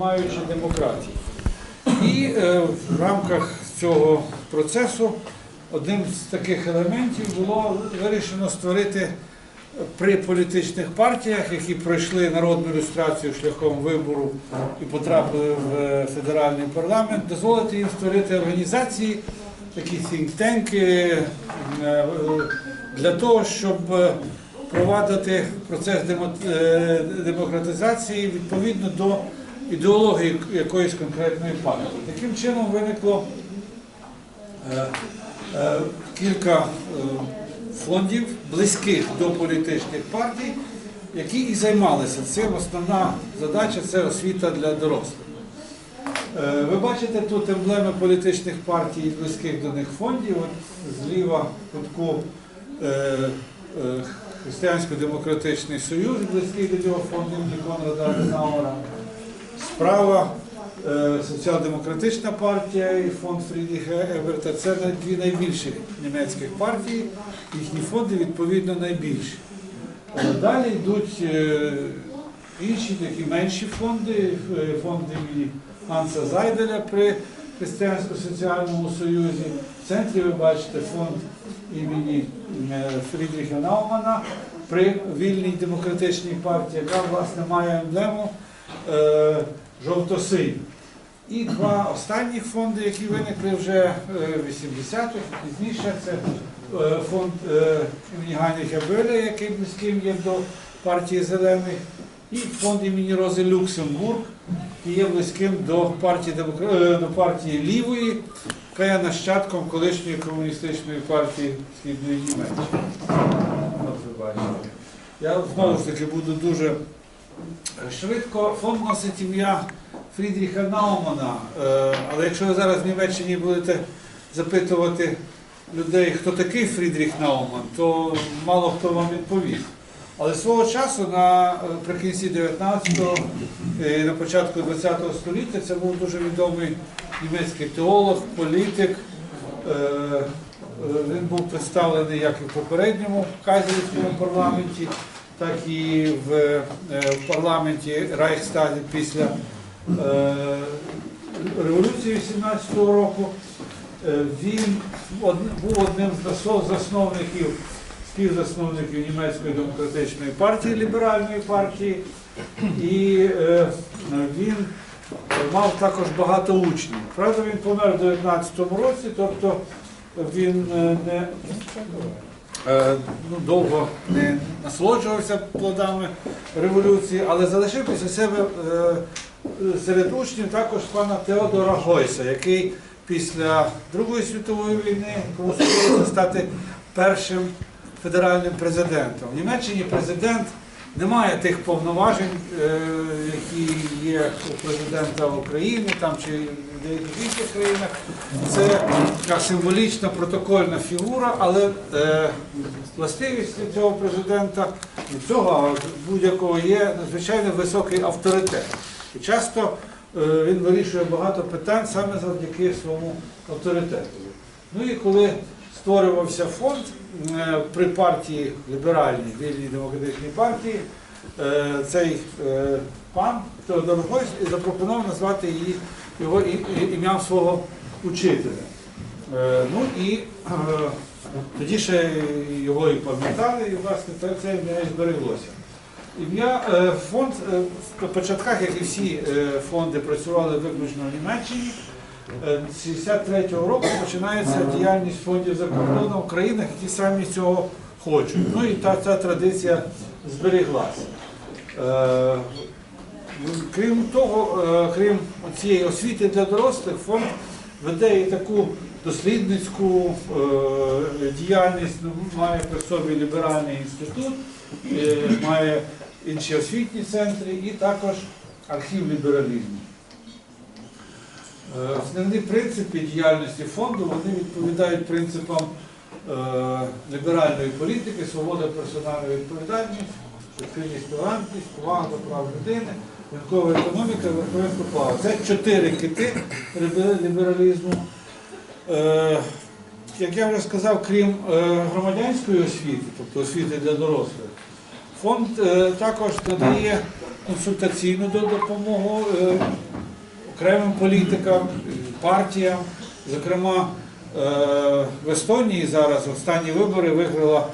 маючи демократії. І е, в рамках цього процесу одним з таких елементів було вирішено створити при політичних партіях, які пройшли народну ілюстрацію шляхом вибору і потрапили в е, федеральний парламент, дозволити їм створити організації, такі think-танки, е, для того, щоб е, провадити процес демократизації відповідно до ідеології якоїсь конкретної партії. Таким чином виникло е, е, кілька е, фондів близьких до політичних партій, які і займалися цим. Основна задача це освіта для дорослих. Е, Ви бачите тут емблеми політичних партій і близьких до них фондів. От зліва кутку е, е, Християнсько-демократичний союз, близький до цього фонду Конрада Аденауера. Справа е, Соціал-демократична партія і фонд Фрідріха Еберта. Це дві найбільші німецьких партії, їхні фонди відповідно найбільші. Е, Далі йдуть е, інші такі менші фонди, е, фонд імені Ганса Зайделя при Християнсько-соціальному союзі. В центрі ви бачите фонд імені Фрідріха Наумана при вільній демократичній партії, яка власне має емблему жовто-синю. І два останні фонди, які виникли вже е, в 80-х, пізніше, це е, фонд е, імені Гайніха Беля, який близьким є до партії зелених, і фонд імені Рози Люксембург, який є близьким до партії, демокра- до партії лівої, яка є нащадком колишньої комуністичної партії Східної Німеччини. Я знову ж таки буду дуже швидко. Фонд носить ім'я Фрідріха Наумана. Е, Але якщо ви зараз в Німеччині будете запитувати людей, хто такий Фрідріх Науман, то мало хто вам відповість. Але свого часу наприкінці 19-го і на початку 20-го століття це був дуже відомий німецький теолог, політик. Е, е, Він був представлений як і в попередньому кайзерівському парламенті, так і в, е, парламенті Райхстаді після е, революції 17-го року. Е, Він був одним з засновників, співзасновників німецької демократичної партії, ліберальної партії, і він мав також багато учнів. Правда, він помер в 19-му році, тобто він не ну, довго не насолоджувався плодами революції, але залишив після себе е, серед учнів також пана Теодора Гойса, який після Другої світової війни стати першим федеральним президентом. В Німеччині президент не має тих повноважень, е, які є у президента України там, чи в деяких інших країнах. Це така символічна протокольна фігура, але е, властивість цього президента, цього, будь-якого є надзвичайно високий авторитет. І часто е, він вирішує багато питань саме завдяки своєму авторитету. Ну і коли створювався фонд е, при партії ліберальній, вільній демократичній партії, е, цей е, пан Теодор Гойс запропонував назвати її його ім'ям свого учителя. Ну і тоді ще його і пам'ятали, і власне це- ім'я і збереглося. Ім'я фонд в початках, як і всі фонди, працювали виключно в Німеччині. Е, З 63-го року починається діяльність фондів за кордоном в країнах, які самі цього хочуть. Ну і та, ця традиція зберіглася. Е, Крім того, е, крім цієї освіти для дорослих, фонд веде і таку дослідницьку е, діяльність, ну, має при собі ліберальний інститут, е, має інші освітні центри і також архів лібералізму. Е, Основні принципи діяльності фонду вони відповідають принципам е, ліберальної політики, свобода персональної відповідальності, відкритість толерантність, повага до прав людини, ринкова економіка, верховенство права. Це чотири кити лібералізму. Е, Як я вже сказав, крім громадянської освіти, тобто освіти для дорослих, фонд також надає консультаційну допомогу окремим політикам, партіям. Зокрема, е, в Естонії зараз останні вибори виграла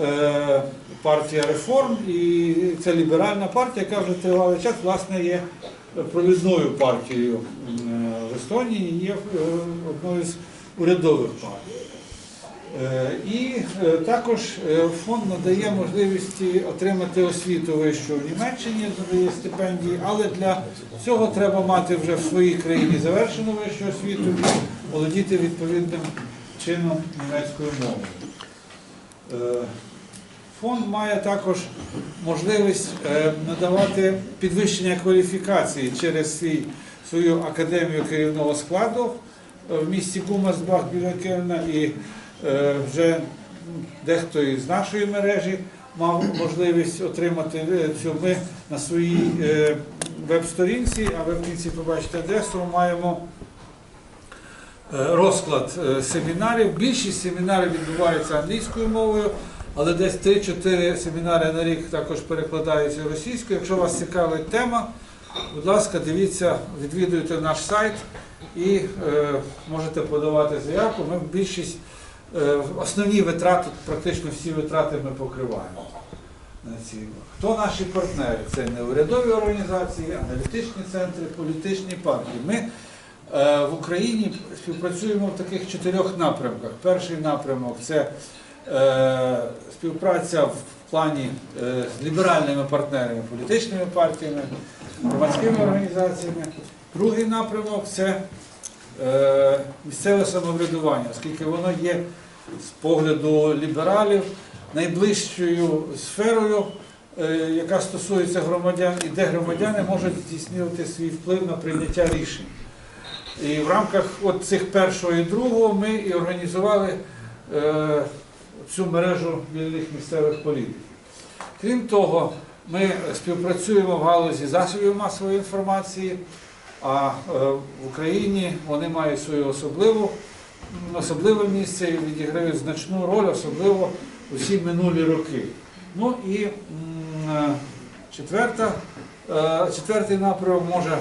е, партія реформ, і це ліберальна партія, яка вже тривалий час власне є провідною партією е, в Естонії, і є одною з урядових партій. Е, І е, також е, фонд надає можливість отримати освіту вищу в Німеччині, надає стипендії, але для цього треба мати вже в своїй країні завершену вищу освіту і володіти відповідним чином німецькою мовою. Фонд має також можливість надавати підвищення кваліфікації через свою академію керівного складу в місті Гумерсбах біля Кельна і вже дехто із нашої мережі мав можливість отримати е, цю. Ми на своїй е, веб-сторінці, а ви в кінці побачите адресу, маємо е, розклад е, семінарів. Більшість семінарів відбуваються англійською мовою, але десь 3-4 семінари на рік також перекладаються російською. Якщо вас цікавить тема, будь ласка, дивіться, відвідуйте наш сайт і е, можете подавати заявку. Ми більшість е, основні витрати, практично всі витрати ми покриваємо. Хто наші партнери? Це неурядові організації, аналітичні центри, політичні партії. Ми е, в Україні співпрацюємо в таких чотирьох напрямках. Перший напрямок це е, співпраця в плані е, з ліберальними партнерами, політичними партіями, громадськими організаціями. Другий напрямок це е, місцеве самоврядування, оскільки воно є з погляду лібералів найближчою сферою, е, яка стосується громадян, і де громадяни можуть здійснювати свій вплив на прийняття рішень. І в рамках от цих першого і другого ми і організували е, цю мережу вільних місцевих політиків. Крім того, ми співпрацюємо в галузі засобів масової інформації, а е, в Україні вони мають особливу, особливе місце і відіграють значну роль, особливо усі минулі роки. Ну і е, е, четвертий напрямок може,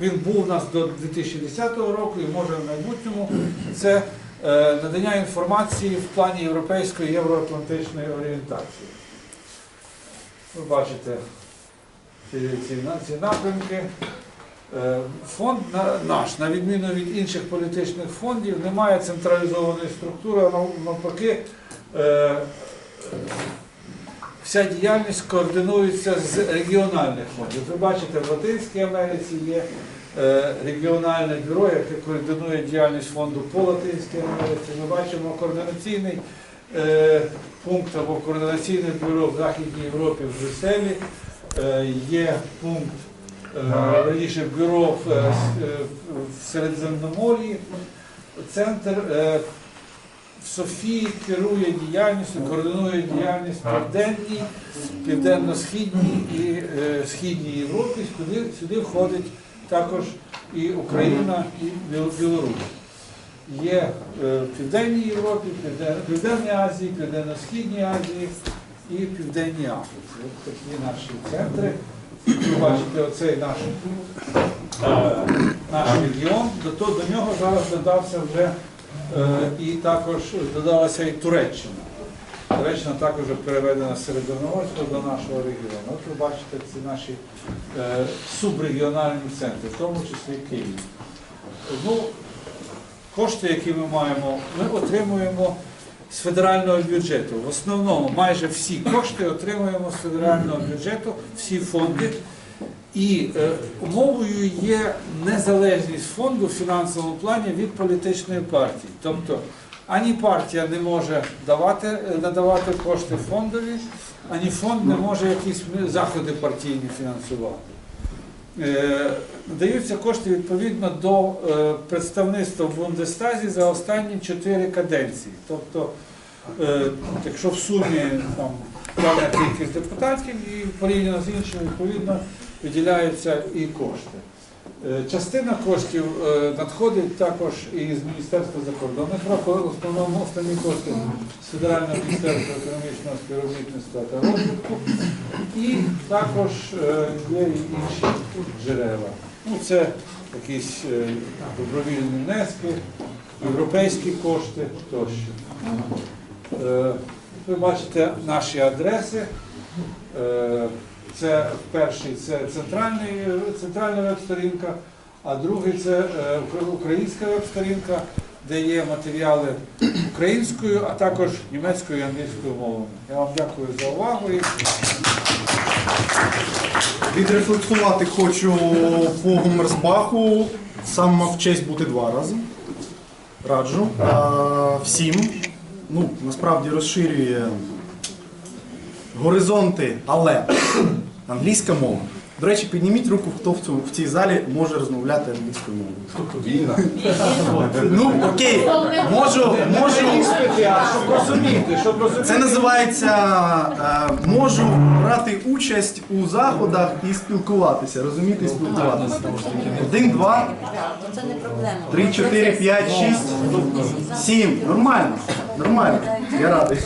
він був у нас до 2010 року і може в майбутньому це надання інформації в плані європейської євроатлантичної орієнтації. Ви бачите ці, ці, ці напрямки. Е, Фонд наш, на відміну від інших політичних фондів, не має централізованої структури, а навпаки, е, вся діяльність координується з регіональних фондів. Ви бачите, в Латинській Америці є е, регіональне бюро, яке координує діяльність фонду по Латинській Америці. Ми бачимо координаційний пункт або координаційне бюро в Західній Європі в Брюсселі. Є пункт раніше бюро в, е, е, в Середземномор'ї. Центр е, в Софії керує діяльністю, координує діяльність південній, південно-східній і е, східній Європі. Сюди, сюди входить також і Україна, і Білорусь. Є е, в Південній Європі, Південній Азії, Південно-Східній Азії і Південній Африці. Такі наші центри. Бачите, оцей наш, е, наш регіон. До, до нього зараз додався вже е, і також додалася і Туреччина. Туреччина також переведена з Середземноморського до нашого регіону. От ви бачите ці наші е, субрегіональні центри, в тому числі Київ. Ну, кошти, які ми маємо, ми отримуємо з федерального бюджету. В основному майже всі кошти отримуємо з федерального бюджету, всі фонди. І е, умовою є незалежність фонду в фінансовому плані від політичної партії. Тобто ані партія не може давати, е, надавати кошти фондові, ані фонд не може якісь заходи партійні фінансувати. Е, Надаються кошти відповідно до е, представництва в Бундестазі за останні чотири каденції. Тобто, е, якщо в сумі там певна кількість депутатів і порівняно з іншими, відповідно виділяються і кошти. Е, Частина коштів е, надходить також і з Міністерства закордонних справ, в основному основні кошти з Федерального міністерства економічного співробітництва та розвитку. І також е, є інші джерела. Ну, це якісь добровільні внески, європейські кошти тощо. Ви бачите наші адреси. Це перший це центральна веб-сторінка, а другий це е, українська веб-сторінка, де є матеріали українською, а також німецькою і англійською мовами. Я вам дякую за увагу. Відрефлексувати хочу по Гумерсбаху. Сам мав честь бути два рази. Раджу. Всім. Ну, насправді розширює горизонти, але англійська мова. До речі, підніміть руку, хто в, цьому, в цій залі може розмовляти англійською мовою. Вільно. Ну, окей, можу, можу. Щоб розуміти, щоб розуміти. Це називається е, можу брати участь у заходах і спілкуватися, розуміти і спілкуватися. Один, два, Це не проблема. три, чотири, п'ять, шість, сім. Нормально. Нормально. Я радий.